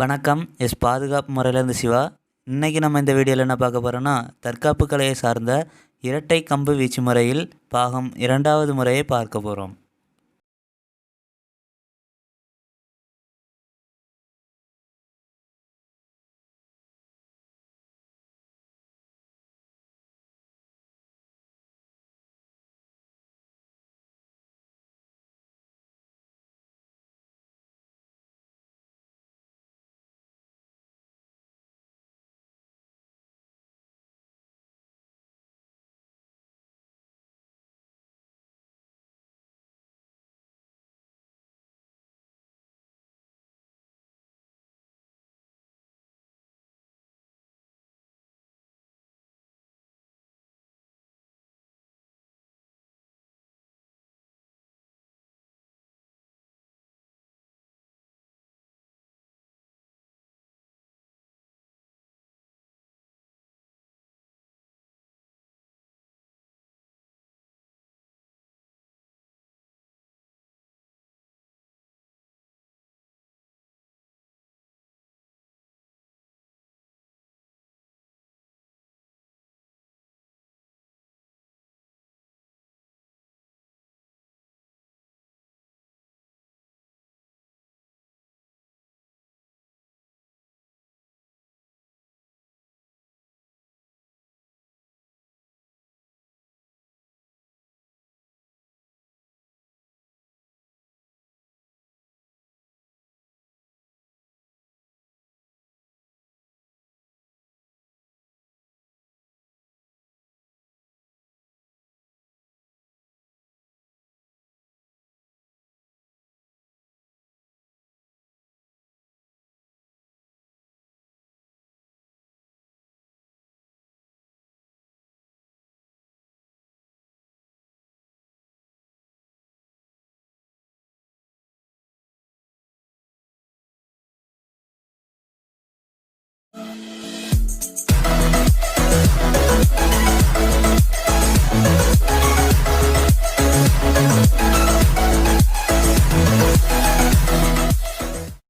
வணக்கம். எஸ் பாதுகாப்பு முறையிலேருந்து சிவா. இன்றைக்கி நம்ம இந்த வீடியோவில் என்ன பார்க்க போகிறோன்னா தற்காப்பு கலையை சார்ந்த இரட்டை கம்பு வீச்சு முறையில் பாகம் இரண்டாவது முறையை பார்க்க போகிறோம்